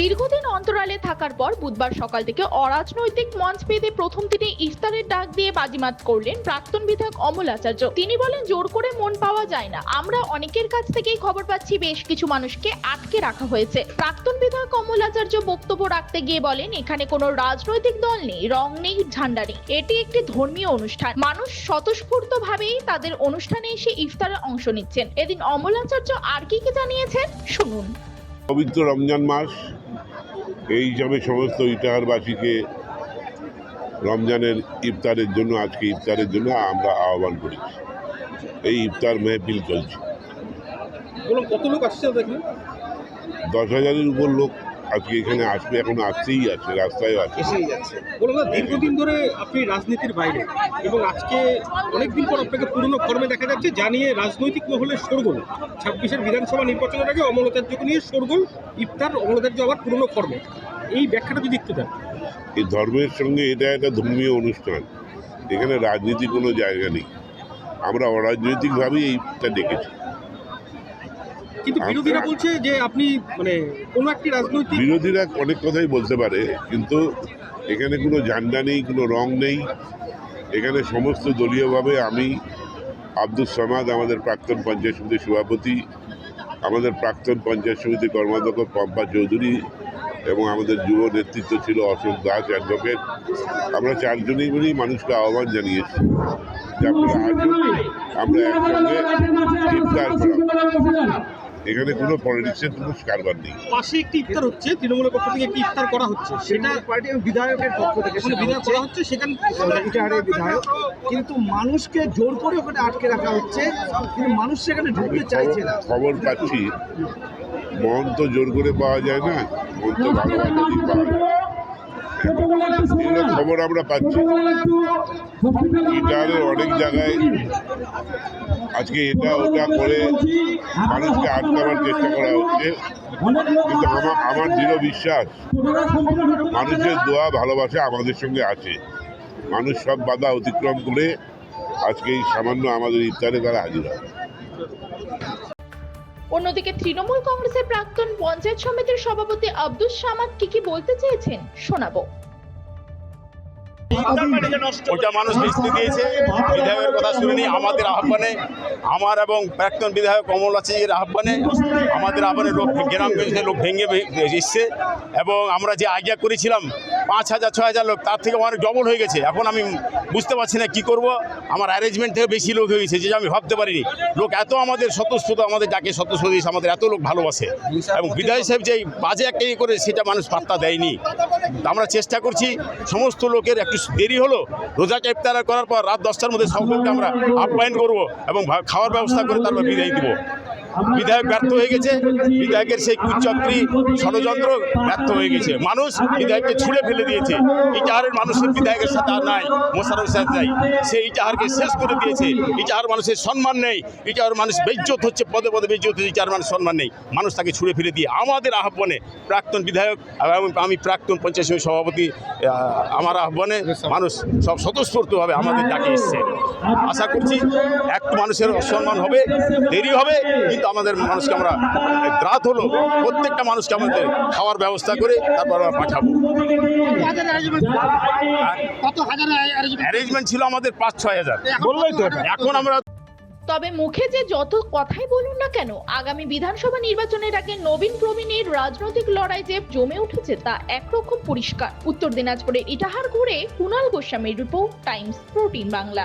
দীর্ঘদিন অন্তরালে থাকার পর বুধবার সকাল থেকে অরাজনৈতিক মঞ্চ পেতে প্রথম দিনে ইফতারের ডাক দিয়ে বাজিমাত করলেন প্রাক্তন বিধায়ক অমল আচার্য। তিনি বলেন, জোর করে মন পাওয়া যায় না। আমরা অনেকের কাছ থেকেই খবর পাচ্ছি, বেশ কিছু মানুষকে আটকে রাখা হয়েছে। প্রাক্তন বিধায়ক অমল আচার্য বক্তব্য রাখতে গিয়ে বলেন, এখানে কোনো রাজনৈতিক দল নেই, রং নেই, ঝান্ডা নেই। এটি একটি ধর্মীয় অনুষ্ঠান। মানুষ স্বতঃস্ফূর্ত ভাবেই তাদের অনুষ্ঠানে এসে ইফতারে অংশ নিচ্ছেন। এদিন অমল আচার্য আর কি কি জানিয়েছেন? শুনুন। পবিত্র রমজান মাস এই হিসাবে সমস্ত ইটাহারবাসীকে রমজানের ইফতারের জন্য আজকে ইফতারের জন্য আমরা আহ্বান করেছি। এই ইফতার মেহফিল চলছে। কত লোক আসছে দেখলেন দশ হাজারের উপর লোক আজকে এখানে আসবে এখন আসতেই আছে রাস্তায় আছে। এসেই যাচ্ছে। বলুন দীর্ঘদিন ধরে আপনি রাজনীতির বাইরে এবং আজকে অনেকদিন পর আপনাকে পুরনো ফর্মে দেখা যাচ্ছে জানিয়ে রাজনৈতিক মহলে সরগোল ছাব্বিশের বিধানসভা নির্বাচনের আগে অমলতার্যকে নিয়ে সরগোল ইফতার অমলতার্য আবার পুরনো ফর্মে। এই ব্যাখ্যাটা যদি একটু দেন। এই ধর্মের সঙ্গে এটা একটা ধর্মীয় অনুষ্ঠান। এখানে রাজনীতি কোনো জায়গা নেই। আমরা অরাজনৈতিকভাবেই এইটা ডেকেছি কিন্তু বিরোধীরা বলছে যে আপনি মানে কোনো একটি রাজনৈতিক বিরোধীরা অনেক কথাই বলতে পারে কিন্তু এখানে কোনো ঝান্ডা নেই কোনো রং নেই। এখানে সমস্ত দলীয়ভাবে আমি আব্দুল সামাদ আমাদের প্রাক্তন পঞ্চায়েত সমিতির সভাপতি আমাদের প্রাক্তন পঞ্চায়েত সমিতির কর্মাধ্যক্ষ পম্পা চৌধুরী এবং আমাদের যুব নেতৃত্ব ছিল অশোক দাস অ্যাডভোকেট আমরা চারজনেই মিলেই মানুষকে আহ্বান জানিয়েছি যে আপনারা আসুন আমরা একসঙ্গে ইফতার করাবো। এখানে কোনো পলিটিক্সের কোনো কারবার নেই। পাশে একটি ইফতার হচ্ছে তৃণমূলের পক্ষ থেকে একটি ইফতার করা হচ্ছে। সেটা পার্টি বিধায়কের পক্ষ থেকে বিধায়ক বিধায় করা হচ্ছে সেখানে বিধায়ক। কিন্তু মানুষকে জোর করে ওখানে আটকে রাখা হচ্ছে কিন্তু মানুষ সেখানে ঢুকতে চাইছে না। খবর পাচ্ছি মন তো জোর করে পাওয়া যায় না মন তো ভালোবাসা পাওয়া যায় খবর আমরা পাচ্ছি। গিটারের অনেক জায়গায় আজকে এটা ওটা করে মানুষকে আটকাবার চেষ্টা করা হচ্ছে। কিন্তু আমার আমার দৃঢ় বিশ্বাস মানুষের দোয়া ভালোবাসা আমাদের সঙ্গে আছে। মানুষ সব বাধা অতিক্রম করে আজকে এই সামান্য আমাদের ইফতারে তারা হাজির হয় অন্যদিকে তৃণমূল কংগ্রেসের প্রাক্তন পঞ্চায়েত সমিতির সভাপতি আব্দুস সামাদ কি কি বলতে চেয়েছেন শোনাবো। ওটা মানুষ মিস্ত্রি দিয়েছে। বিধায়কের কথা শুনিনি আমাদের আহ্বানে আমার এবং প্রাক্তন বিধায়ক কমল আচার্যের আহ্বানে আমাদের আহ্বানে লোক গ্রামগঞ্জে লোক ভেঙে এসছে এবং আমরা যে আজ্ঞা করেছিলাম পাঁচ হাজার ছ হাজার লোক তার থেকে অনেক ডবল হয়ে গেছে। এখন আমি বুঝতে পারছি না কি করব। আমার অ্যারেঞ্জমেন্ট থেকে বেশি লোক হয়ে গেছে যে আমি ভাবতে পারিনি। লোক এত আমাদের স্বতঃস্ফূর্ত আমাদের ডাকে স্বতঃস্ফূর্ত আমাদের এত লোক ভালোবাসে। এবং বিধায়ক সাহেব যে বাজে একটা ইয়ে করে সেটা মানুষ পাত্তা দেয়নি। আমরা চেষ্টা করছি, সমস্ত লোকের একটু দেরি হলো, রোজা ইফতারা করার পর রাত দশটার মধ্যে সকলকে আমরা আপ্যায়ন করব এবং খাওয়ার ব্যবস্থা করে তারপর বিদায় দিব। বিধায়ক ব্যর্থ হয়ে গেছে। বিধায়কের সেই কুচক্রি ষড়যন্ত্র ব্যর্থ হয়ে গেছে। মানুষ বিধায়ককে ছুঁড়ে ফেলে দিয়েছে। ইটাহারের মানুষের বিধায়কের সাথে আর নাই, মোশারফ সাহেব নাই। সে ইটাহারকে শেষ করে দিয়েছে। ইটাহার মানুষের সম্মান নেই। ইটাহার মানুষ বেজ্জত হচ্ছে, পদে পদে বেজ্জত হচ্ছে, ইটাহার মানুষ সম্মান নেই। মানুষ তাকে ছুঁড়ে ফেলে দিয়ে আমাদের আহ্বানে প্রাক্তন বিধায়ক এবং আমি প্রাক্তন পঞ্চায়েত সমিতির সভাপতি আমার আহ্বানে মানুষ সব স্বতঃস্ফূর্তভাবে আমাদের ডাকে এসছে। আশা করছি একটু মানুষের অসম্মান হবে, দেরি হবে, কিন্তু আমাদের মানুষকে আমরা রাত হলো প্রত্যেকটা মানুষকে আমাদের খাওয়ার ব্যবস্থা করে তারপর আমরা পাঠাবো। অ্যারেঞ্জমেন্ট ছিল আমাদের পাঁচ ছয় হাজার। এখন আমরা তবে মুখে যে যত কথাই বলুন না কেন আগামী বিধানসভা নির্বাচনের আগে নবীন প্রবীণের রাজনৈতিক লড়াই যে জমে উঠেছে তা একরকম পরিষ্কার। উত্তর দিনাজপুরে ইটাহার ঘুরে কুণাল গোস্বামীর রিপোর্ট টাইমস প্রোটিন বাংলা।